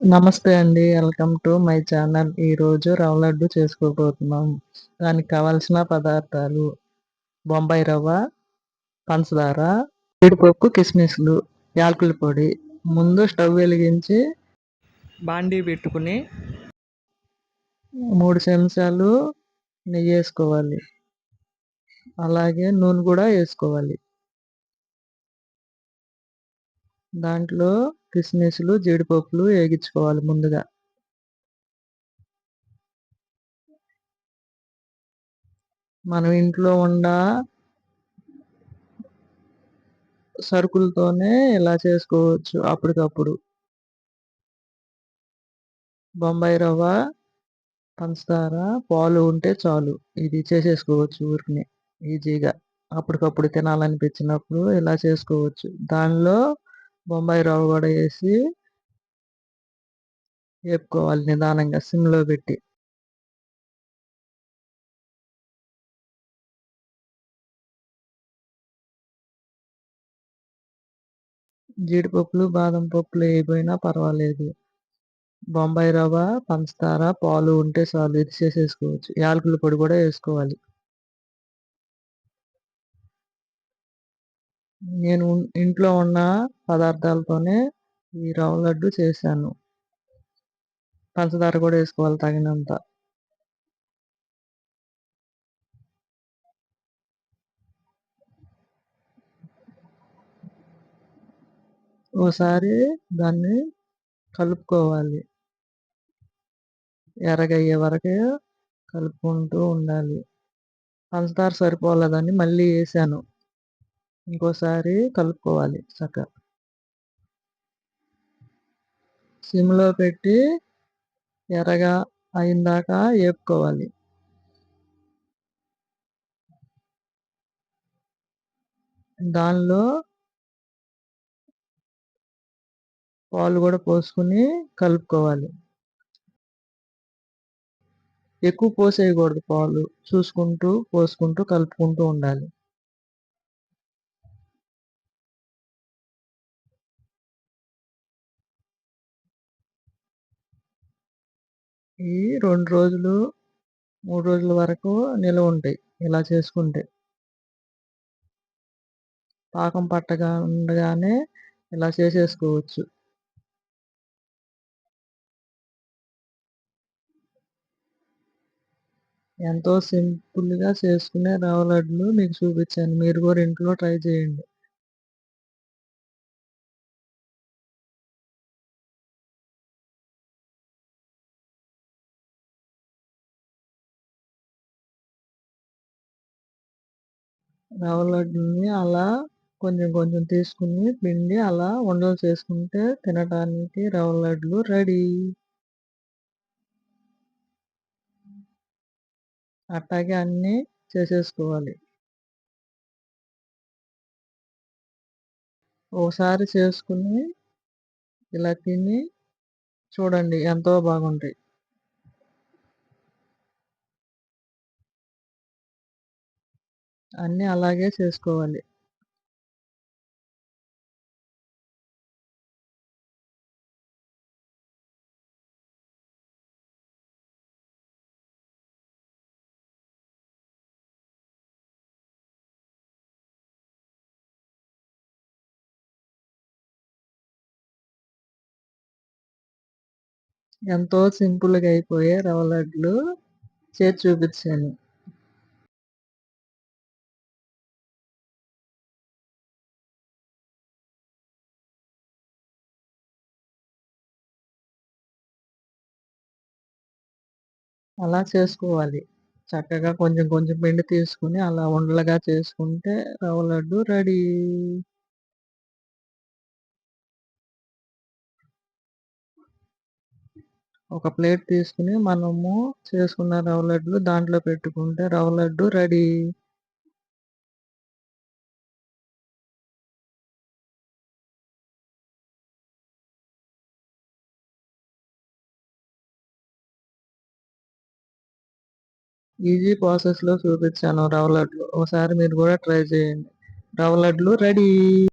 నమస్తే అండి. Welcome to my channel. ఈరోజు రవ్వ లడ్డు చేసుకోబోతున్నాం. దానికి కావాల్సిన పదార్థాలు బొంబాయి రవ్వ పంచదార జీడిపప్పు కిస్మిస్లు యాలకుల పొడి ముందు స్టవ్ వెలిగించి బాండీ పెట్టుకుని మూడు చెంచాలు నెయ్యి వేసుకోవాలి. అలాగే నూనె కూడా వేసుకోవాలి. దాంట్లో కిస్మిస్లు జీడిపప్పులు వేగించుకోవాలి ముందుగా. మనం ఇంట్లో ఉన్న సరుకులతోనే ఇలా చేసుకోవచ్చు? అప్పటికప్పుడు. బొంబాయి రవ్వ పంచదార పాలు ఉంటే చాలు. ఇది చేసేసుకోవచ్చు ఊరికి ఈజీగా. అప్పటికప్పుడు తినాలనిపించినప్పుడు ఇలా చేసుకోవచ్చు? దానిలో బొంబాయి రవ్వ కూడా వేసి వేపుకోవాలి నిదానంగా సిమ్లో పెట్టి. జీడిపప్పులు బాదం పప్పులు వేయిపోయినా పర్వాలేదు. బొంబాయి రవ్వ పంచదార పాలు ఉంటే చాలు ఇది చేసేసుకోవచ్చు. యాలకుల పొడి కూడా వేసుకోవాలి. నేను ఇంట్లో ఉన్న పదార్థాలతోనే ఈ రవ్వ లడ్డు చేశాను. పంచదార కూడా వేసుకోవాలి తగినంత. ఓసారి దాన్ని కలుపుకోవాలి. ఎరగయ్యే వరకు కలుపుకుంటూ ఉండాలి. పంచదార సరిపోలేదని మళ్ళీ వేసాను. ఇంకోసారి కలుపుకోవాలి చక్కగా. సిమ్లో పెట్టి ఎర్రగా అయిందాక వేపుకోవాలి దానిలో పాలు కూడా పోసుకుని కలుపుకోవాలి. ఎక్కువ పోసేయకూడదు పాలు చూసుకుంటూ పోసుకుంటూ కలుపుకుంటూ ఉండాలి. ఈ రెండు రోజులు మూడు రోజుల వరకు నిల్వ ఉంటాయి. ఇలా చేసుకుంటే. పాకం పట్టగా ఉండగానే ఇలా చేసేసుకోవచ్చు. ఎంతో సింపుల్గా చేసుకునే రవ్వ లడ్డులు మీకు చూపించాను. మీరు కూడా ఇంట్లో ట్రై చేయండి. రవ్వ లడ్డుని అలా కొంచెం కొంచెం తీసుకుని పిండి అలా ఉండలు చేసుకుంటే తినడానికి రవ్వ లడ్లు రెడీ. అట్టాగే అన్నీ చేసేసుకోవాలి. ఒకసారి చేసుకుని ఇలా తిని చూడండి ఎంతో బాగుంటాయి. అన్నీ అలాగే చేసుకోవాలి. ఎంతో సింపుల్గా అయిపోయే రవ్వ లడ్లు చేసి చూపించాను. అలా చేసుకోవాలి. చక్కగా కొంచెం కొంచెం పిండి తీసుకుని అలా ఉండలుగా చేసుకుంటే రవ్వ లడ్డు రెడీ. ఒక ప్లేట్ తీసుకుని మనము చేసుకున్న రవ్వ లడ్లు దాంట్లో పెట్టుకుంటే రవ్వ లడ్డు రెడీ. ఈజీ ప్రాసెస్లో చూపించాను రవ్వ లడ్లు. ఒకసారి మీరు కూడా ట్రై చేయండి. రవ్వ లడ్లు రెడీ.